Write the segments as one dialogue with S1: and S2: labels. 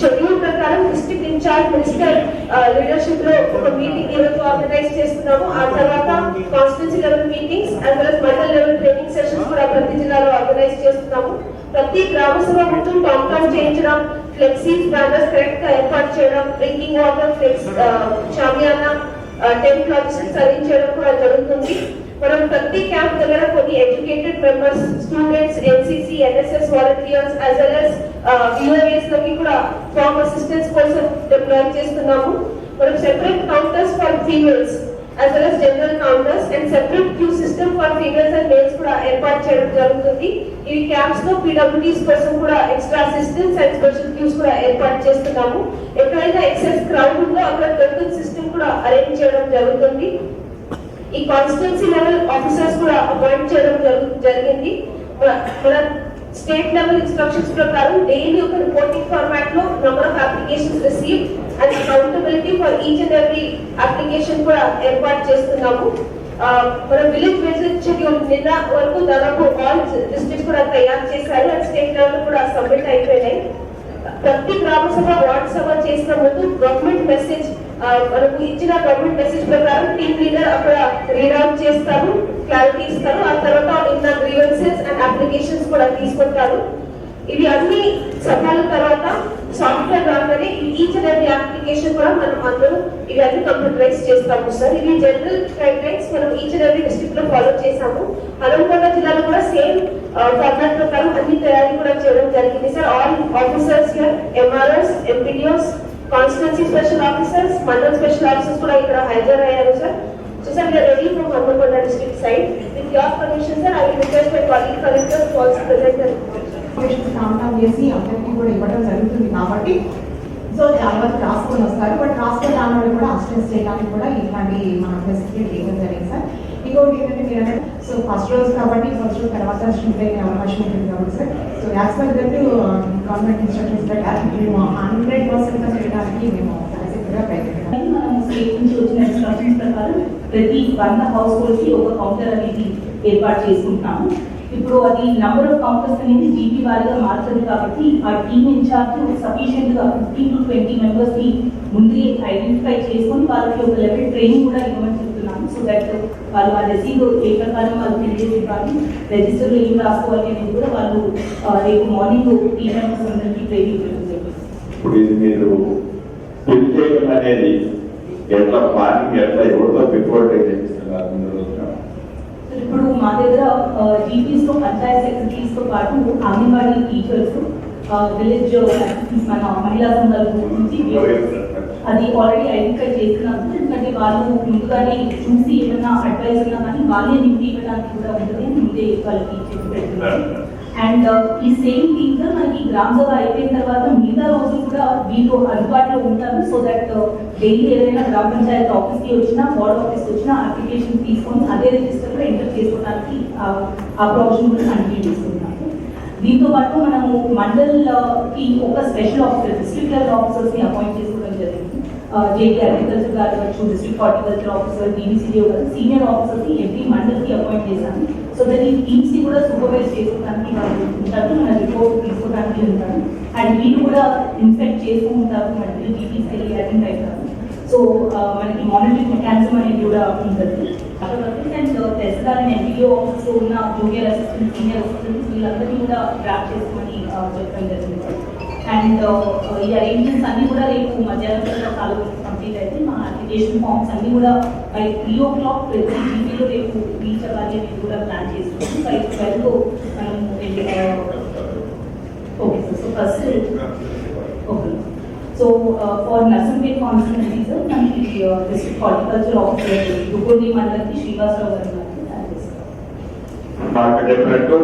S1: Schedule ప్రకారం district incharge minister లీడర్షిప్లో ఒక meeting ఈ రోజు ఆర్గనైజ్ చేస్తున్నాము ఆ తర్వాత constituency level meetings and well mandal level training sessions కూడా ప్రతి జిల్లాలో ఆర్గనైజ్ చేస్తున్నాము. ప్రతి గ్రామ సభ ముందు టామ్ చేయించడం ఫ్లెక్సీస్ బ్యానర్స్ కరెక్ట్గా ఏర్పాటు చేయడం drinking water flex shamiana tent logistics arrange కూడా జరుగుతుంది. మనం ప్రతి క్యాంప్ దగ్గర కొన్ని educated members students NCC NSS volunteers as well as V uh, లకి కూడా ఫార్మ్ అసిస్టెన్స్ కోసం డిప్లాయ్ చేస్తున్నాము. మనం separate counters for females as well as general counters and separate queue system for females and males కూడా ఏర్పాటు చేయడం జరుగుతుంది. ఈ క్యాంప్స్లో పీడబ్ల్యూడీస్ కోసం కూడా extra assistance and special queues కూడా ఏర్పాటు చేస్తున్నాము. ఎక్కడైనా ఎక్సెస్ క్రౌడ్ ఉందో అక్కడ టోకెన్ సిస్టమ్ కూడా అరేంజ్ చేయడం జరుగుతుంది. ఈ కాన్స్టిట్యున్సీ లెవెల్ ఆఫీసర్స్ కూడా అపాయింట్ చేయడం జరుగు- జరిగింది. మన- స్టేట్ లెవెల్ ఇన్స్ట్రక్షన్స్ ప్రకారం డైలీ ఒక రిపోర్టింగ్ ఫార్మాట్లో number of applications receive and accountability for each and every application కూడా ఏర్పాటు చేస్తున్నాము. మన విలేజ్ విజిట్ షెడ్యూల్ నిన్న వరకు దాదాపు ఆల్ డిస్ట్రిక్ట్ కూడా తయారు చేశారు. అండ్ స్టేట్ లెవెల్ కూడా సబ్మిట్ అయిపోయినాయి. ప్రతి గ్రామ సభ వార్డ్ సభ చేసిన ముందు గవర్నమెంట్ మెసేజ్ మనకు ఇచ్చిన గవర్నమెంట్ మెసేజ్ ప్రకారం టీమ్ లీడర్ అక్కడ రీడ్ అవుట్ చేస్తారు క్లారిటీ ఇస్తారు ఆ తర్వాత ఉన్న గ్రీవెన్సెస్ అండ్ అప్లికేషన్స్ కూడా తీసుకుంటారు ఇవి అన్ని సభల తర్వాత సాఫ్ట్వేర్ రాగానే ఈచ్ అండ్ ఎవ్రీ అప్లికేషన్ కూడా మనం అందరూ ఇవి అన్ని కంప్యూటరైజ్ చేస్తాము సార్. ఇవి జనరల్ గైడ్ లైన్స్ మనం ఈచ్ అండ్ ఎవ్రీ డిస్ట్రిక్ట్లో ఫాలో చేసాము హనుమకొండ జిల్లాలో కూడా సేమ్ ఫార్మాట్ ప్రకారం అన్ని తయారీ కూడా చేయడం జరిగింది sir. All officers MRs MPDOs constituency special officers mandal special officers కూడా ఇక్కడ హాజరయ్యారు sir so sir we are ready from Hanumakonda district side with your permission sir I request my colleague collector falls present
S2: information చేసి అందరికీ కూడా ఇవ్వడం జరుగుతుంది కాబట్టి so చాలా వరకు రాసుకొని వస్తారు. బట్ రాసుకొని రాని వాళ్ళు కూడా అసిస్టెన్స్ చేయడానికి కూడా ఇట్లాంటి మన ఫెసిలిటీ ఇవ్వడం జరిగింది సార్ ఇంకోటి ఏంటంటే మీరు సో ఫస్ట్ రోజు కాబట్టి ఫస్ట్ రోజు తర్వాత స్ట్రిప్ అయ్యే అవకాశం ఉంటుంది కాబట్టి sir so as per that government instructions ప్రకారం మేము హండ్రెడ్ పర్సెంట్ చేయడానికి మేము కలిసిగా ప్రయత్నిస్తాం
S3: మనం స్టేట్ నుంచి వచ్చిన ఇన్స్ట్రక్షన్స్ ప్రకారం ప్రతి వంద హౌస్ హోల్డ్కి ఒక కౌంటర్ అనేది ఏర్పాటు చేసుకుంటున్నాము ఇప్పుడు అది నంబర్ ఆఫ్ కౌంటర్స్ అనేది జీపీ వారిగా మారుతుంది కాబట్టి ఆ టీమ్ ఇన్ఛార్జ్ సఫిషియెంట్గా ఫిఫ్టీన్ టు ట్వంటీ మెంబర్స్ని ముందే ఐడెంటిఫై చేసుకొని వాళ్ళకి ఒక లెవెల్ ట్రైనింగ్ కూడా ఇవ్వమని దట్ వాళ్ళు ఆ రసీదు ఏ ప్రకారం వాళ్ళు తెలియజేసి ఇవ్వాలి రిజిస్టర్ ఏం రాసుకోవాలి అనేది కూడా వాళ్ళు రేపు మార్నింగ్ టీమ్ మెంబర్స్ అందరికీ ట్రైనింగ్ జరుగుతుంది
S4: ఇప్పుడు ఇది మీరు ఫిల్ చేయడం అనేది ఎట్లా ప్లానింగ్ ఎట్లా ఎవరితో రోజున?
S3: ఇప్పుడు మా దగ్గర జీపీస్తో పంచాయత్ సెక్రటరీస్తో పాటు అంగన్వాడీ టీచర్స్ విలేజ్ మన మహిళా సంఘాల నుంచి అది ఆల్రెడీ ఐడెంటిఫై చేస్తున్నాము ఎందుకంటే వాళ్ళు ముందుగానే చూసి ఏమైనా అడ్వైస్ ఉన్నా కానీ వాళ్ళే నింపి ఇవ్వడానికి కూడా ఉంటుంది అని ముందే వాళ్ళకి చెప్పి అండ్ uh, ఈ సేమ్ థింగ్ మనకి గ్రామ సభ అయిపోయిన తర్వాత మిగతా రోజులు కూడా వీళ్ళు అందుబాటులో ఉంటారు. సో దట్ డైలీ ఏదైనా గ్రామ పంచాయత్ ఆఫీస్కి వచ్చినా వార్డ్ ఆఫీస్కి వచ్చినా అప్లికేషన్ తీసుకొని అదే రిజిస్టర్లో ఎంటర్ చేసుకోవడానికి uh, ఆ- ఆ కూడా కంటిన్యూ చేస్తున్నాము దీంతో పాటు మనము మండల్కి ఒక స్పెషల్ ఆఫీసర్ డిస్ట్రిక్ట్ లెవెల్ ఆఫీసర్స్ని అపాయింట్ చేసుకోవడం జరిగింది. జేపీ అగ్రికల్చర్ గారు కావచ్చు డిస్ట్రిక్ట్ హార్టికల్చర్ ఆఫీసర్ డీబీసీడీఓ గారు సీనియర్ ఆఫీసర్స్ని ఎవ్రీ మండల్కి అపాయింట్ చేశాను సో దీని ఈ టీమ్స్ని కూడా సూపర్వైజ్ చేసుకోవడానికి వాళ్ళు ఉంటారు మన రిపోర్ట్ తీసుకోవడానికి ఉంటారు. అండ్ వీళ్ళు కూడా ఇన్స్పెక్ట్ చేస్తూ ఉంటారు మనకి జీపీస్ వెళ్ళి అటెండ్ అవుతారు. సో మనకి మానిటరింగ్ మెకానిజం అనేది కూడా ఉంటుంది. అండ్ తెలంగాణ ఎన్టీఓ ఆఫీస్లో ఉన్న జూనియర్ అసిస్టెంట్ సీనియర్ అసిస్టెంట్స్ వీళ్ళందరినీ కూడా ట్రాక్ చేసుకోమని చెప్పడం జరిగింది. అండ్ ఈ అరేంజ్మెంట్స్ అన్ని కూడా రేపు మధ్యాహ్నం కల్లా కంప్లీట్ అయితే మా అప్లికేషన్ ఫామ్స్ అన్ని కూడా బై త్రీ ఓ క్లాక్ ప్రతి జీబీలో రేపు రీచ్ అవ్వాలి అనేది కూడా ప్లాన్ చేసుకున్నాం బై ట్వెల్వ్ మనం okay sir so first So uh, for constituency sir మనకి డిస్ట్రిక్ట్ హార్టికల్చర్ ఆఫీసర్ దుగోడి మండలికి శ్రీనివాసరావు గారు ఉన్నారు. ఆయన చేస్తారు.
S4: నాకు చెప్పినట్టు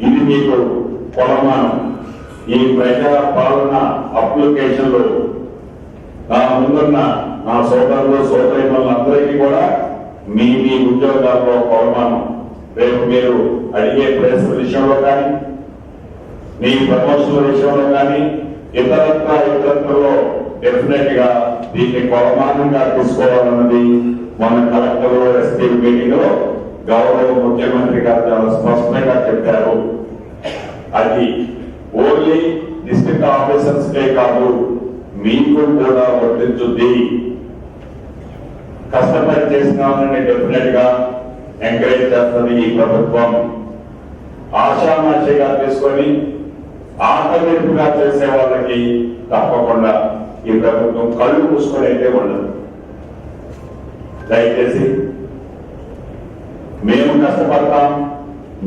S4: ఇది మీకు కొలమానం ఈ ప్రజా పాలన అప్లికేషన్లు నా ముందున్న నా సోదరులు సోదరిమలందరికీ కూడా మీ మీ ఉద్యోగాల్లో కొలమానం రేపు మీరు అడిగే ప్రెస్ విషయంలో కానీ మీ ప్రమోషన్ల విషయంలో కానీ ఇతరత్ర ఇతరత్రలో డెఫినెట్గా దీన్ని కొలమానంగా తీసుకోవాలన్నది మన కలెక్టర్ ఎస్టీ మీటింగ్లో గౌరవ ముఖ్యమంత్రి గారు చాలా స్పష్టంగా చెప్పారు. అది ఓన్లీ డిస్ట్రిక్ట్ ఆఫీసర్స్ కే కాదు మీకు కూడా వర్తించుద్ది. కష్టపడి చేసినామని డెఫినెట్గా ఎంకరేజ్ చేస్తుంది ఈ ప్రభుత్వం. ఆశామాషిగా తీసుకొని ఆటమిటిగా చేసే వాళ్ళకి తప్పకుండా ఈ ప్రభుత్వం కళ్ళు మూసుకొని అయితే ఉండదు. దయచేసి మేము కష్టపడతాం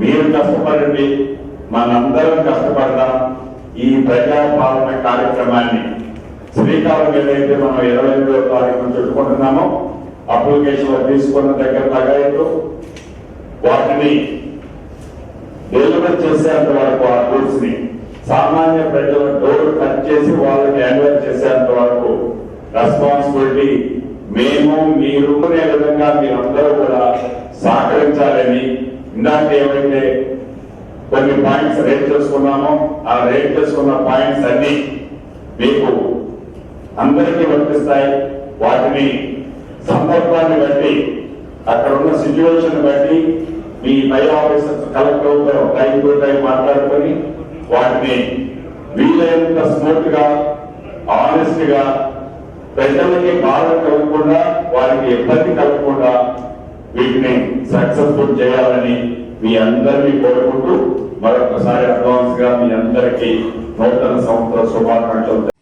S4: మీరు కష్టపడండి మనందరం కష్టపడదాం ఈ ప్రజాపాలన కార్యక్రమాన్ని. శ్రీకాకుళం ఏదైతే మనం ఇరవై ఎనిమిదో తారీఖున చుట్టుకుంటున్నామో అప్లికేషన్ తీసుకున్న దగ్గర తగ్గలేదు. వాటిని డెలివర్ చేసేంత సామాన్య ప్రజల డోర్ కట్ చేసి వాళ్ళకి హ్యాండ్ఓవర్ చేసేంత వరకు రెస్పాన్సిబిలిటీ మేము మీరు అనే విధంగా మీరందరూ కూడా సహకరించాలని ఇందాక ఏమైతే కొన్ని పాయింట్స్ రేట్ చేసుకున్నామో ఆ రేట్ చేసుకున్న పాయింట్స్ అన్ని మీకు అందరికీ వర్తిస్తాయి. వాటిని సందర్భాన్ని బట్టి అక్కడ ఉన్న సిచ్యువేషన్ బట్టి మీ పై officers collector time to time మాట్లాడుకొని వాటిని వీలైనంత స్మూత్గా ఆనెస్ట్గా ప్రజలకి బాధ కలగకుండా వారికి ఇబ్బంది కలగకుండా వీటిని సక్సెస్ఫుల్ చేయాలని మీ అందరినీ కోరుకుంటూ మరొకసారి అడ్వాన్స్గా మీ అందరికీ నూతన సంవత్సర శుభాకాంక్షలు